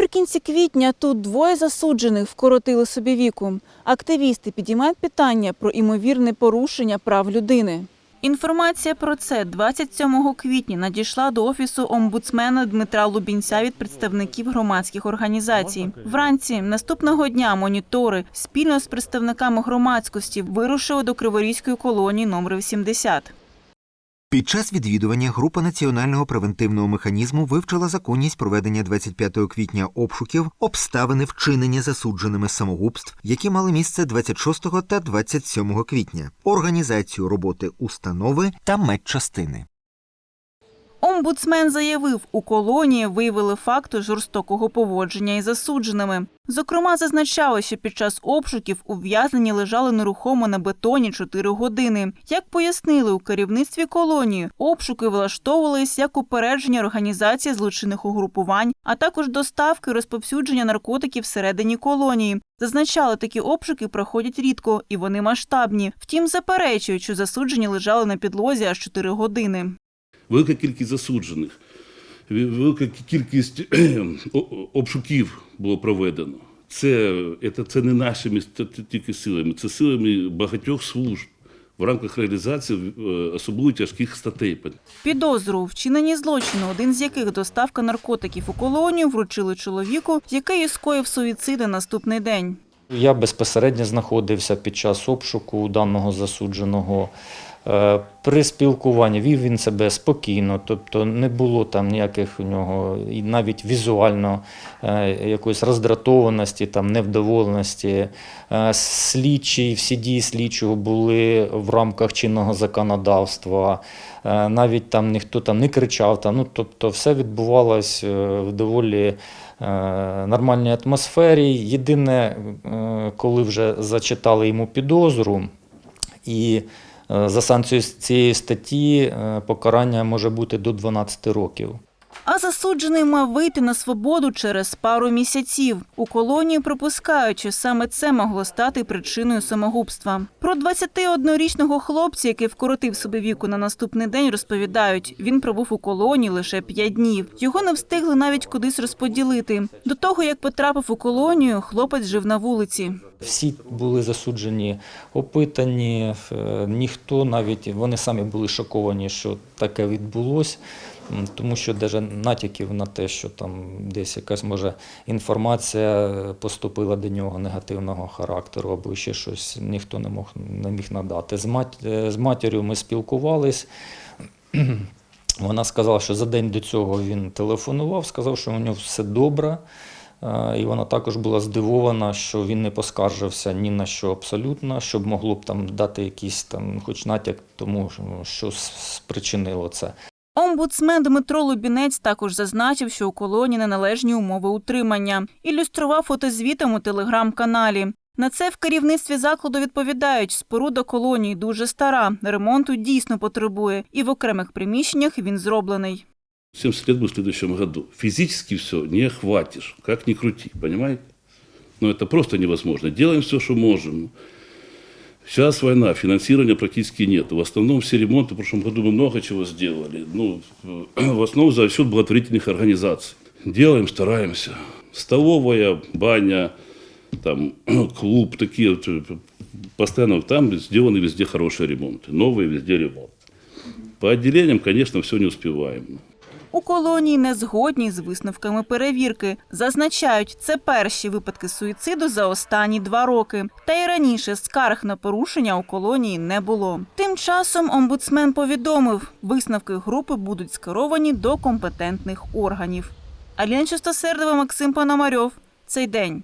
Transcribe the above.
Наприкінці квітня тут двоє засуджених вкоротили собі віку. Активісти підіймають питання про імовірне порушення прав людини. Інформація про це 27 квітня надійшла до офісу омбудсмена Дмитра Лубінця від представників громадських організацій. Вранці наступного дня монітори спільно з представниками громадськості вирушили до Криворізької колонії номер 80. Під час відвідування група національного превентивного механізму вивчила законність проведення 25 квітня обшуків, обставини вчинення засудженими самогубств, які мали місце 26 та 27 квітня, організацію роботи установи та медчастини. Омбудсмен заявив, у колонії виявили факти жорстокого поводження із засудженими. Зокрема, зазначали, що під час обшуків ув'язнені лежали нерухомо на бетоні 4 години. Як пояснили у керівництві колонії, обшуки влаштовувались як упередження організації злочинних угрупувань, а також доставки розповсюдження наркотиків всередині колонії. Зазначали, такі обшуки проходять рідко і вони масштабні. Втім, заперечують, що засуджені лежали на підлозі аж 4 години. Велика кількість засуджених, велика кількість обшуків було проведено. Це, це, це не нашими т- тільки силами, це силами багатьох служб в рамках реалізації е, особливо тяжких статей. Підозру у вчиненні злочину, один з яких доставка наркотиків у колонію, вручили чоловіку, який і скоїв суїцид на наступний день. Я безпосередньо знаходився під час обшуку даного засудженого. Е, При спілкуванні вів він себе спокійно, тобто не було там ніяких у нього і навіть візуально е, якоїсь роздратованості, там невдоволеності. Е, Слідчі, всі дії слідчого були в рамках чинного законодавства. Навіть там ніхто там не кричав. Там, ну, тобто все відбувалось в доволі нормальній атмосфері. Єдине, коли вже зачитали йому підозру, і за санкцією цієї статті е, покарання може бути до 12 років. А засуджений мав вийти на свободу через пару місяців. У колонії припускають, що саме це могло стати причиною самогубства. Про 21-річного хлопця, який вкоротив собі віку на наступний день, розповідають. Він пробув у колонії лише 5 днів. Його не встигли навіть кудись розподілити. До того як потрапив у колонію, хлопець жив на вулиці. Всі були засуджені, опитані, е, ніхто навіть вони самі були шоковані, що таке відбулося. Тому що навіть натяків на те, що там десь якась може інформація поступила до нього негативного характеру або ще щось, ніхто не мог не міг надати. З, мат, е, з матір'ю ми спілкувались. Вона сказала, що за день до цього він телефонував, сказав, що у нього все добре. Е, І вона також була здивована, що він не поскаржився ні на що абсолютно, щоб могло б там дати якийсь там, хоч натяк тому, що спричинило це. Омбудсмен Дмитро Лубінець також зазначив, що у колонії неналежні умови утримання. Ілюстрував фотозвітом у телеграм-каналі. На це в керівництві закладу відповідають, споруда колонії дуже стара, ремонту дійсно потребує, і в окремих приміщеннях він зроблений. 70 лет будет в следующем году. Физически все не охватишь, как ни крути, понимаете? Но это просто невозможно. Делаем все, что можем. Сейчас война, финансирования практически нет. В основном все ремонты, в прошлом году мы много чего сделали. Ну, в основном за счет благотворительных организаций. Делаем, стараемся. Столовая, баня, там, клуб, такие э, постоянно там сделаны везде хорошие ремонты. Новые везде ремонт. По отделениям, конечно, все не успеваем. У колонії не згодні з висновками перевірки. Зазначають, це перші випадки суїциду за останні два роки. Та й раніше скарг на порушення у колонії не було. Тим часом омбудсмен повідомив, висновки групи будуть скеровані до компетентних органів. Аліна Чистосердова, Максим Пономарьов. Цей день.